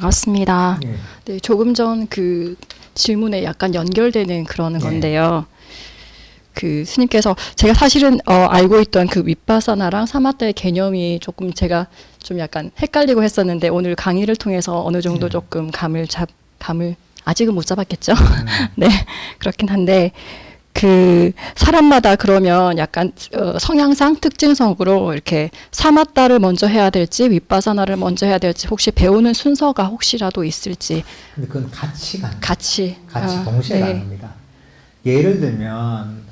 반갑습니다. 예. 네, 조금 전 그 질문에 약간 연결되는 그런 네. 건데요. 그 스님께서 제가 사실은 어, 알고 있던 그 윗바사나랑 사마타의 개념이 조금 제가 좀 약간 헷갈리고 했었는데 오늘 강의를 통해서 어느 정도 네. 조금 감을 잡 감을 아직은 못 잡았겠죠. 음, 네, 그렇긴 한데 그 사람마다 그러면 약간 어, 성향상 특징성으로 이렇게 사마타를 먼저 해야 될지 윗바사나를 먼저 해야 될지 혹시 배우는 순서가 혹시라도 있을지 근데 그건 같이 가는 같이 같이 아, 동시에 네. 가는 겁니다. 예를 들면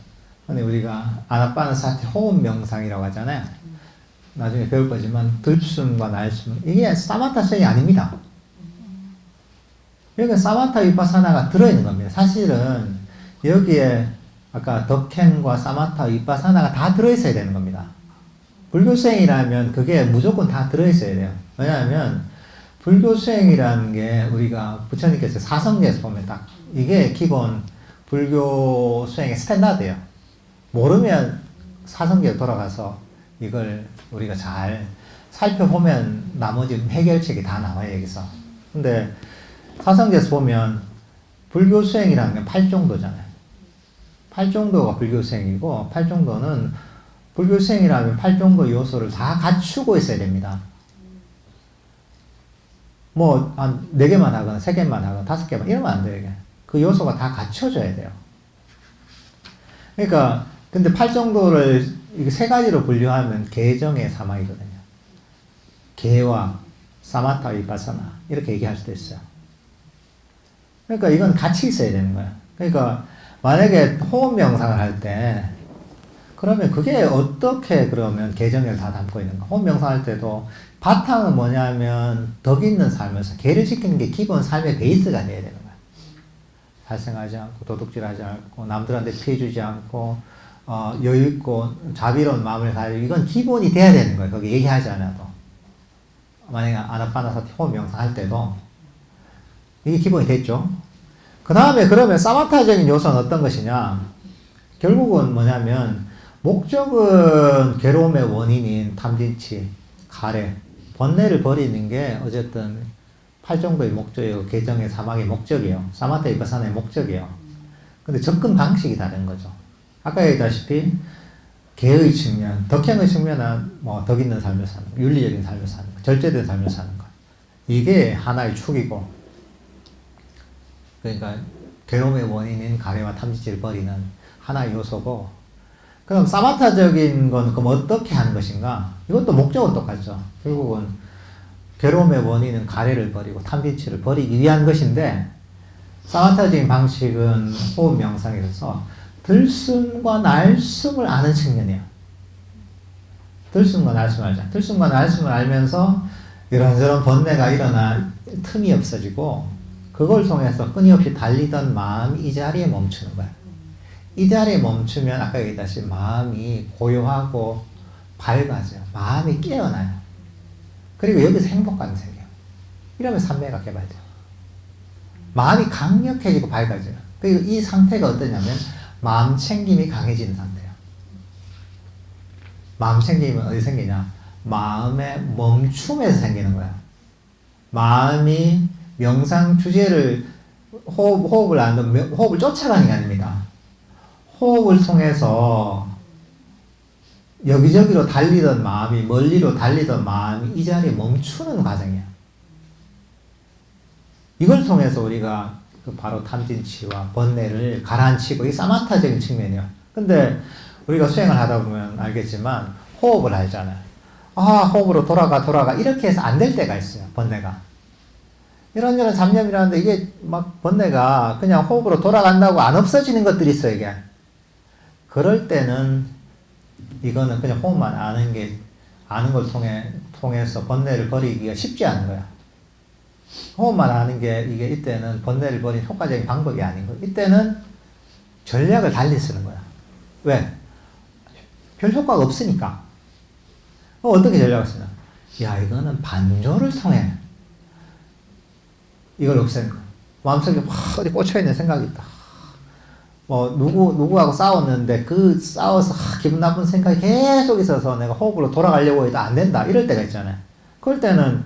우리가 아나빠나 사티 호흡 명상이라고 하잖아요. 나중에 배울 거지만 들숨과 날숨 이게 사마타 수행이 아닙니다. 여기 사마타 위파사나가 들어있는 겁니다. 사실은 여기에 아까 덕행과 사마타 위파사나가 다 들어있어야 되는 겁니다. 불교 수행이라면 그게 무조건 다 들어있어야 돼요. 왜냐하면 불교 수행이라는 게 우리가 부처님께서 사성계에서 보면 딱 이게 기본 불교 수행의 스탠다드예요. 모르면 사성계에 돌아가서 이걸 우리가 잘 살펴보면 나머지 해결책이 다 나와요 여기서. 근데 사성계에서 보면 불교 수행이라는 게 팔정도잖아요. 팔정도가 불교 수행이고 팔정도는 불교 수행이라면 팔정도 요소를 다 갖추고 있어야 됩니다. 뭐, 한, 네 개만 하거나, 세 개만 하거나, 다섯 개만, 이러면 안 돼요. 그 요소가 다 갖춰져야 돼요. 그러니까, 근데 팔 정도를, 이게 세 가지로 분류하면 개정의 사막이거든요. 개와 사마타 위파사나, 이렇게 얘기할 수도 있어요. 그러니까 이건 같이 있어야 되는 거예요. 그러니까, 만약에 호흡 명상을 할 때, 그러면 그게 어떻게 그러면 개정을 다 담고 있는가? 호흡 명상할 때도 바탕은 뭐냐면 덕 있는 삶에서 개를 지키는 게 기본 삶의 베이스가 돼야 되는 거야. 살생하지 않고 도둑질하지 않고 남들한테 피해 주지 않고 어, 여유 있고 자비로운 마음을 가지고 이건 기본이 돼야 되는 거예요. 거기 얘기하지 않아도 만약에 아나파나사티 호흡 명상 할 때도 이게 기본이 됐죠. 그 다음에 그러면 사마타적인 요소는 어떤 것이냐? 결국은 뭐냐면 목적은 괴로움의 원인인 탐진치, 가래, 번뇌를 버리는 게 어쨌든 팔정도의 목적이고 개정의 사막의 목적이에요. 사마타 이바사나의 목적이에요. 근데 접근 방식이 다른 거죠. 아까 얘기했다시피 개의 측면, 덕행의 측면은 뭐 덕 있는 삶을 사는 거, 윤리적인 삶을 사는 거, 절제된 삶을 사는 거. 이게 하나의 축이고 그러니까 괴로움의 원인인 가래와 탐지치를 버리는 하나의 요소고 그럼 사마타적인 건 그럼 어떻게 하는 것인가? 이것도 목적은 똑같죠. 결국은 괴로움의 원인은 가래를 버리고 탐진치를 버리기 위한 것인데 사마타적인 방식은 호흡 명상에서 들숨과 날숨을 아는 측면이에요. 들숨과 날숨을 알자. 들숨과 날숨을 알면서 이런저런 번뇌가 일어날 틈이 없어지고 그걸 통해서 끊임없이 달리던 마음이 이 자리에 멈추는 거야. 이 자리에 멈추면 아까 얘기했다시피 마음이 고요하고 밝아져요. 마음이 깨어나요. 그리고 여기서 행복감이 생겨요. 이러면 삼매가 개발돼요. 마음이 강력해지고 밝아져요. 그리고 이 상태가 어떠냐면 마음 챙김이 강해지는 상태예요. 마음 챙김은 어디 생기냐? 마음의 멈춤에서 생기는 거야. 마음이 명상 주제를 호흡, 호흡을 안, 명- 호흡을 쫓아가는 게 아닙니다. 호흡을 통해서 여기저기로 달리던 마음이 멀리로 달리던 마음이 이 자리에 멈추는 과정이야. 이걸 통해서 우리가 그 바로 탐진치와 번뇌를 가라앉히고 이 사마타적인 측면이야. 근데 우리가 수행을 하다 보면 알겠지만 호흡을 알잖아요. 아 호흡으로 돌아가 돌아가 이렇게 해서 안 될 때가 있어요. 번뇌가. 이런 저런 잡념이라는데 이게 막 번뇌가 그냥 호흡으로 돌아간다고 안 없어지는 것들이 있어 이게. 그럴 때는 이거는 그냥 호흡만 아는 게 아는 걸 통해 통해서 번뇌를 버리기가 쉽지 않은 거야. 호흡만 아는 게 이게 이때는 번뇌를 버리는 효과적인 방법이 아닌 거야. 이때는 전략을 달리 쓰는 거야. 왜? 별 효과가 없으니까. 어, 어떻게 전략을 쓰냐? 야, 이거는 반조를 통해 이걸 없애는 거야. 마음속에 막 어디 꽂혀있는 생각이 있다. 뭐, 누구, 누구하고 싸웠는데 그 싸워서 하, 기분 나쁜 생각이 계속 있어서 내가 호흡으로 돌아가려고 해도 안 된다. 이럴 때가 있잖아요. 그럴 때는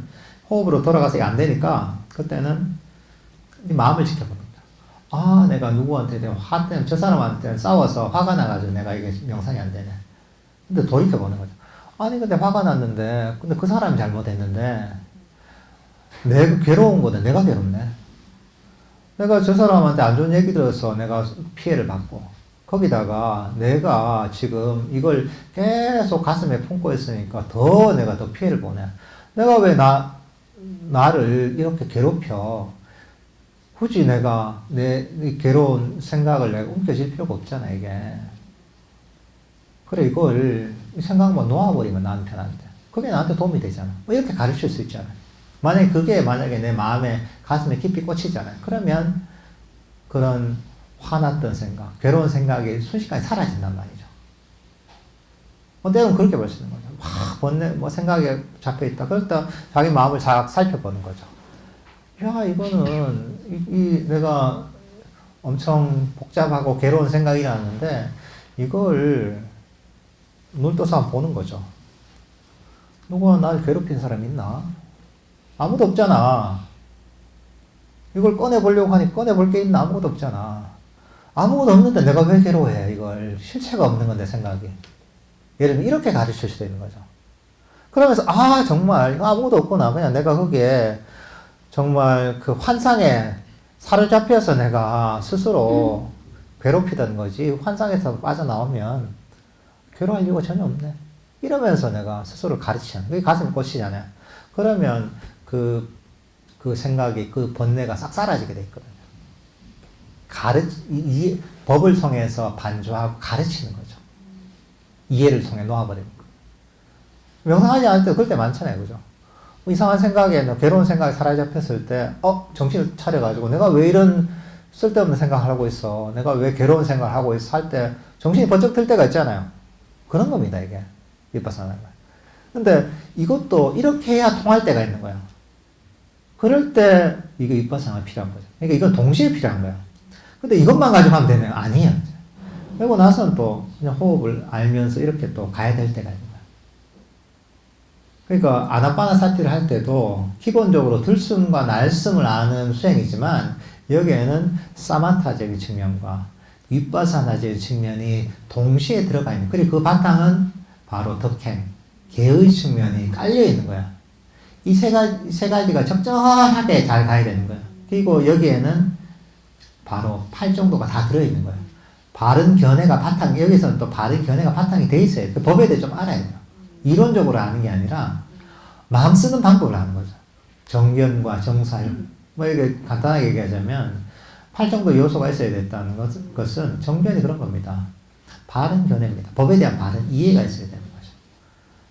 호흡으로 돌아가서 이게 안 되니까 그때는 이 마음을 거야. 아, 내가 누구한테 내가 화 때문에 저 사람한테 싸워서 화가 나가지고 내가 이게 명상이 안 되네. 근데 돌이켜보는 거죠. 아니, 근데 화가 났는데, 근데 그 사람이 잘못했는데, 괴로운 거는 내가 괴롭네. 내가 저 사람한테 안 좋은 얘기 들어서 내가 피해를 받고, 거기다가 내가 지금 이걸 계속 가슴에 품고 있으니까 더 내가 더 피해를 보내. 내가 왜 나, 나를 이렇게 괴롭혀. 굳이 내가 내, 이 괴로운 생각을 내가 움켜쥘 필요가 없잖아, 이게. 그래, 이걸, 이 생각만 놓아버리면 나한테한테. 그게 나한테 도움이 되잖아. 뭐 이렇게 가르칠 수 있잖아. 만약에 그게 만약에 내 마음에, 가슴에 깊이 꽂히잖아요. 그러면 그런 화났던 생각, 괴로운 생각이 순식간에 사라진단 말이죠. 어, 때로는 그렇게 볼 수 있는 거죠. 막 번뇌, 뭐 생각에 잡혀 있다. 그럴 때 자기 마음을 잘 살펴보는 거죠. 야, 이거는, 이, 이 내가 엄청 복잡하고 괴로운 생각이 나는데, 이걸 눈 떠서 한번 보는 거죠. 누가 날 괴롭힌 사람 있나? 아무도 없잖아. 이걸 꺼내보려고 하니 꺼내볼 게 있나? 아무것도 없잖아. 아무것도 없는데 내가 왜 괴로워해? 이걸 실체가 없는 건데 생각이. 예를 들면 이렇게 가르칠 수도 있는 거죠. 그러면서 아 정말 이거 아무것도 없구나. 그냥 내가 거기에 정말 그 환상에 사로잡혀서 내가 스스로 괴롭히던 거지 환상에서 빠져나오면 괴로워할 이유가 전혀 없네. 이러면서 내가 스스로 가르치잖아. 그게 가슴이 꽂히잖아요. 그러면 그, 그 생각이, 그 번뇌가 싹 사라지게 돼 있거든요. 가르, 이, 이 법을 통해서 반주하고 가르치는 거죠. 이해를 통해 놓아버리는 거. 명상하지 않을 때 그럴 때 많잖아요. 그죠? 이상한 생각에, 뭐 괴로운 생각이 사라잡혔을 때, 어, 정신을 차려가지고 내가 왜 이런 쓸데없는 생각을 하고 있어? 내가 왜 괴로운 생각을 하고 있어? 할 때 정신이 번쩍 들 때가 있잖아요. 그런 겁니다, 이게. 위파사나가. 근데 이것도 이렇게 해야 통할 때가 있는 거예요. 그럴 때 이게 위파사나가 필요한 거죠. 그러니까 이건 동시에 필요한 거예요. 근데 이것만 가지고 하면 되나요? 아니에요. 그리고 나서는 또 그냥 호흡을 알면서 이렇게 또 가야 될 때가 있는 거예요. 그러니까 아나파나사티를 할 때도 기본적으로 들숨과 날숨을 아는 수행이지만 여기에는 사마타적인 측면과 윗바사나적인 측면이 동시에 들어가 있는 그리고 그 바탕은 바로 덕행, 개의 측면이 깔려 있는 거야. 이 세 가지, 세 가지가 적절하게 잘 가야 되는 거야. 그리고 여기에는 바로 팔 정도가 다 들어있는 거야. 바른 견해가 바탕, 여기서는 또 바른 견해가 바탕이 돼 있어요. 그 법에 대해 좀 알아야 돼요. 이론적으로 아는 게 아니라 마음 쓰는 방법을 아는 거죠. 정견과 정사유. 뭐 이게 간단하게 얘기하자면 팔 정도 요소가 있어야 됐다는 것은, 정견이 그런 겁니다. 바른 견해입니다. 법에 대한 바른 이해가 있어야 되는 거죠.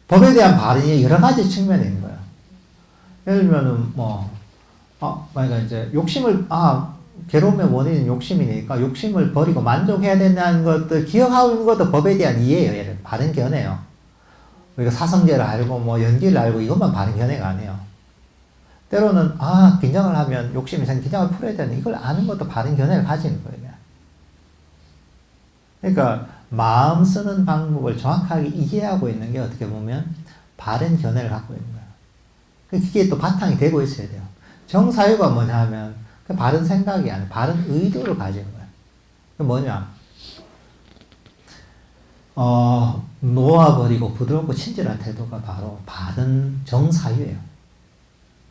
법에 대한 바른 이해 여러 가지 측면이 있는 거예요. 예를 들면은 뭐, 아, 만약에 이제 욕심을, 아, 괴로움의 원인은 욕심이니까 욕심을 버리고 만족해야 된다는 것들 기억하고 있는 것도 법에 대한 이해예요. 얘를 바른 견해요. 우리가 사성제를 알고 뭐 연기를 알고 이것만 바른 견해가 아니에요. 때로는 아 긴장을 하면 욕심이 생 긴장을 풀어야 되는 이걸 아는 것도 바른 견해를 가지는 거예요. 그러니까 마음 쓰는 방법을 정확하게 이해하고 있는 게 어떻게 보면 바른 견해를 갖고 있는 거예요. 그게 또 바탕이 되고 있어야 돼요. 정사유가 뭐냐 하면 그 바른 생각이 아니라 바른 의도를 가지는 거예요. 그 뭐냐? 어, 놓아버리고 부드럽고 친절한 태도가 바로 바른 정사유예요.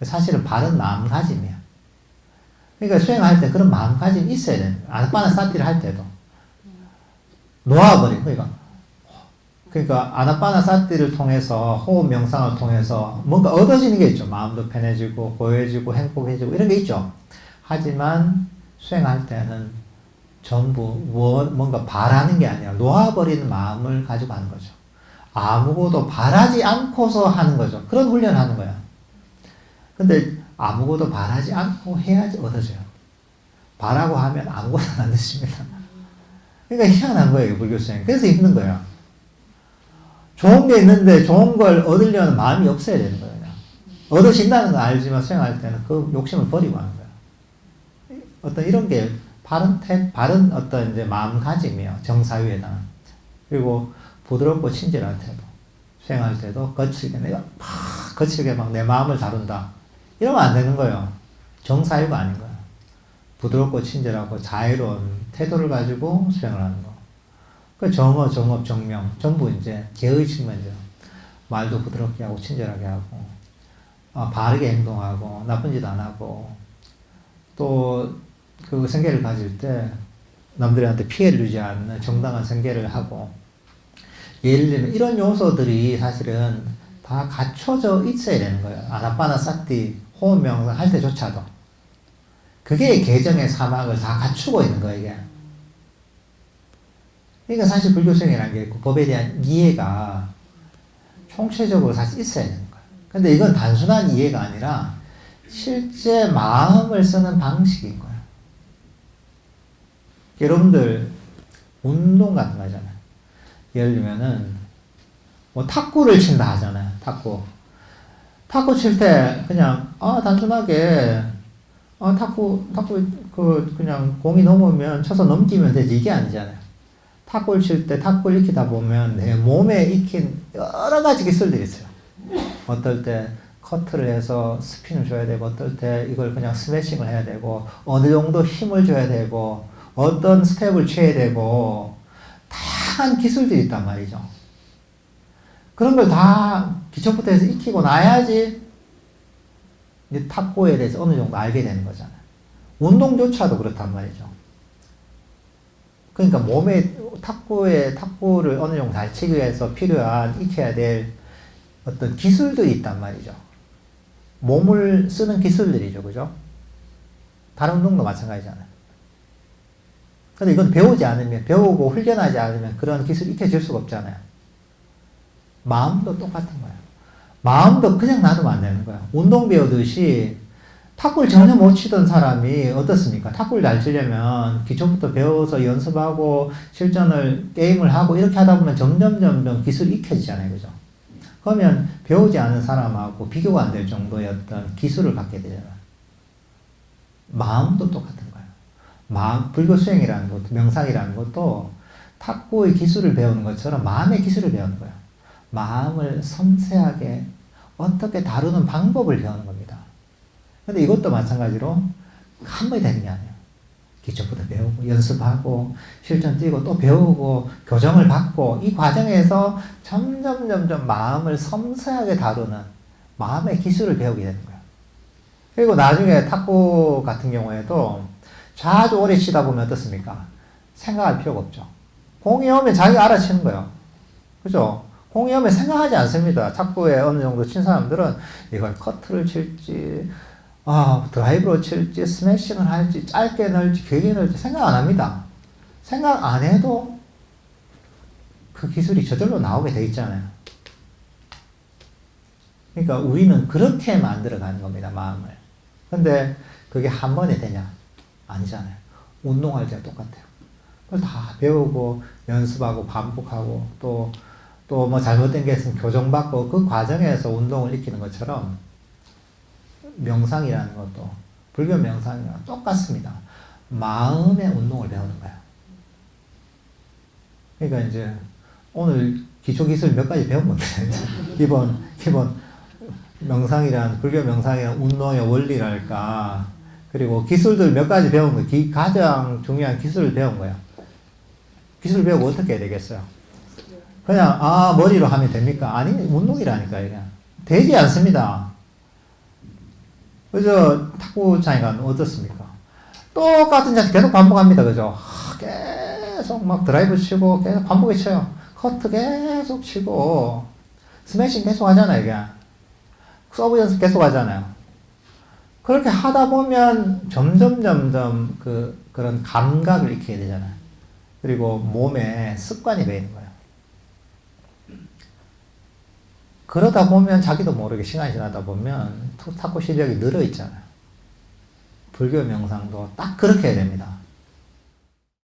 사실은 바른 마음가짐이에요. 그러니까 수행할 때 그런 마음가짐이 있어야 되는 거예요. 아나파나 사티를 할 때도. 놓아버리고, 그러니까. 그러니까 아나파나 사티를 통해서 호흡 명상을 통해서 뭔가 얻어지는 게 있죠. 마음도 편해지고 고요해지고 행복해지고 이런 게 있죠. 하지만 수행할 때는 전부 뭔가 바라는 게 아니라 놓아버리는 마음을 가지고 하는 거죠. 아무것도 바라지 않고서 하는 거죠. 그런 훈련을 하는 거야. 근데 아무것도 바라지 않고 해야지 얻어져요. 바라고 하면 아무것도 안 얻습니다. 그러니까 희한한 거예요, 불교 수행. 그래서 힘든 거예요. 좋은 게 있는데 좋은 걸 얻으려는 마음이 없어야 되는 거예요. 얻으신다는 건 알지만 수행할 때는 그 욕심을 버리고 하는 거예요. 어떤 이런 게 바른 태, 바른 어떤 이제 마음가짐이에요. 정사유에 대한. 그리고 부드럽고 친절한 태도. 수행할 때도 거칠게 내가 막 거칠게 막 내 마음을 다룬다. 이러면 안 되는 거예요. 정사유가 아닌 거예요. 부드럽고 친절하고 자유로운 태도를 가지고 수행을 하는 거. 그 정어, 정업, 정명 전부 이제 개의 측면이죠. 말도 부드럽게 하고 친절하게 하고 아, 바르게 행동하고 나쁜 짓 안 하고 또 그 생계를 가질 때 남들한테 피해를 주지 않는 정당한 생계를 하고 예를 들면 이런 요소들이 사실은 다 갖춰져 있어야 되는 거예요. 아나빠나 사티 호흡 명상 할 때조차도 그게 개정의 사막을 다 갖추고 있는 거예요. 이게. 그러니까 사실 불교성이라는 게그 법에 대한 이해가 총체적으로 사실 있어야 되는 거예요. 근데 이건 단순한 이해가 아니라 실제 마음을 쓰는 방식인 거예요. 여러분들 운동 같은 거 하잖아요. 예를 들면은 뭐 탁구를 친다 하잖아요. 탁구. 탁구 칠 때 그냥 아 단순하게 아 탁구 탁구 그 그냥 공이 넘으면 쳐서 넘기면 되지 이게 아니잖아요. 탁구를 칠 때 탁구를 익히다 보면 내 몸에 익힌 여러 가지 기술들이 있어요. 어떨 때 커트를 해서 스핀을 줘야 되고 어떨 때 이걸 그냥 스매싱을 해야 되고 어느 정도 힘을 줘야 되고 어떤 스텝을 취해야 되고 다양한 기술들이 있단 말이죠. 그런 걸 다 기초부터 해서 익히고 나야지 탁구에 대해서 어느 정도 알게 되는 거잖아요. 운동조차도 그렇단 말이죠. 그러니까 몸에 탁구에 탁구를 어느 정도 잘 치기 위해서 필요한 익혀야 될 어떤 기술들이 있단 말이죠. 몸을 쓰는 기술들이죠, 그죠? 다른 운동도 마찬가지잖아요. 근데 이건 배우지 않으면, 배우고 훈련하지 않으면 그런 기술이 익혀질 수가 없잖아요. 마음도 똑같은 거예요. 마음도 그냥 놔두면 안 되는 거예요. 운동 배우듯이 탁구를 전혀 못 치던 사람이 어떻습니까? 탁구를 잘 치려면 기초부터 배워서 연습하고 실전을 게임을 하고 이렇게 하다 보면 점점 점점 기술이 익혀지잖아요. 그죠? 그러면 배우지 않은 사람하고 비교가 안 될 정도의 어떤 기술을 갖게 되잖아요. 마음도 똑같은 거예요. 마음, 불교 수행이라는 것도, 명상이라는 것도 탁구의 기술을 배우는 것처럼 마음의 기술을 배우는 거예요. 마음을 섬세하게 어떻게 다루는 방법을 배우는 겁니다. 근데 이것도 마찬가지로 한 번에 되는 게 아니에요. 기초부터 배우고, 연습하고, 실전 뛰고, 또 배우고, 교정을 받고, 이 과정에서 점점, 점점 마음을 섬세하게 다루는 마음의 기술을 배우게 되는 거예요. 그리고 나중에 탁구 같은 경우에도 자주 오래 치다 보면 어떻습니까? 생각할 필요가 없죠. 공이 오면 자기가 알아치는 거예요. 그죠? 공이 오면 생각하지 않습니다. 탁구에 어느 정도 친 사람들은 이걸 커트를 칠지, 아, 드라이브로 칠지, 스매싱을 할지, 짧게 넣을지, 길게 넣을지 생각 안 합니다. 생각 안 해도 그 기술이 저절로 나오게 돼 있잖아요. 그러니까 우리는 그렇게 만들어 가는 겁니다, 마음을. 근데 그게 한 번에 되냐? 아니잖아요. 운동할 때와 똑같아요. 그걸 다 배우고, 연습하고, 반복하고, 또, 또 뭐 잘못된 게 있으면 교정받고, 그 과정에서 운동을 익히는 것처럼, 명상이라는 것도, 불교 명상이랑 똑같습니다. 마음의 운동을 배우는 거예요. 그러니까 이제, 오늘 기초 기술 몇 가지 배운 건데, 기본, 기본, 명상이란, 불교 명상이란 운동의 원리랄까, 그리고 기술들 몇 가지 배운 거, 기, 가장 중요한 기술을 배운 거예요. 기술 배우고 어떻게 해야 되겠어요? 그냥, 아, 머리로 하면 됩니까? 아니, 운동이라니까, 이게. 되지 않습니다. 그죠? 탁구장에 가면 어떻습니까? 똑같은 자세 계속 반복합니다. 그죠? 하, 계속 막 드라이브 치고, 계속 반복해 쳐요. 커트 계속 치고, 스매싱 계속 하잖아요, 이게. 서브 연습 계속 하잖아요. 그렇게 하다 보면 점점 점점 그 그런 감각을 익히게 되잖아요. 그리고 몸에 습관이 배이는 거예요. 그러다 보면 자기도 모르게 시간이 지나다 보면 탁구 실력이 늘어 있잖아요. 불교 명상도 딱 그렇게 해야 됩니다.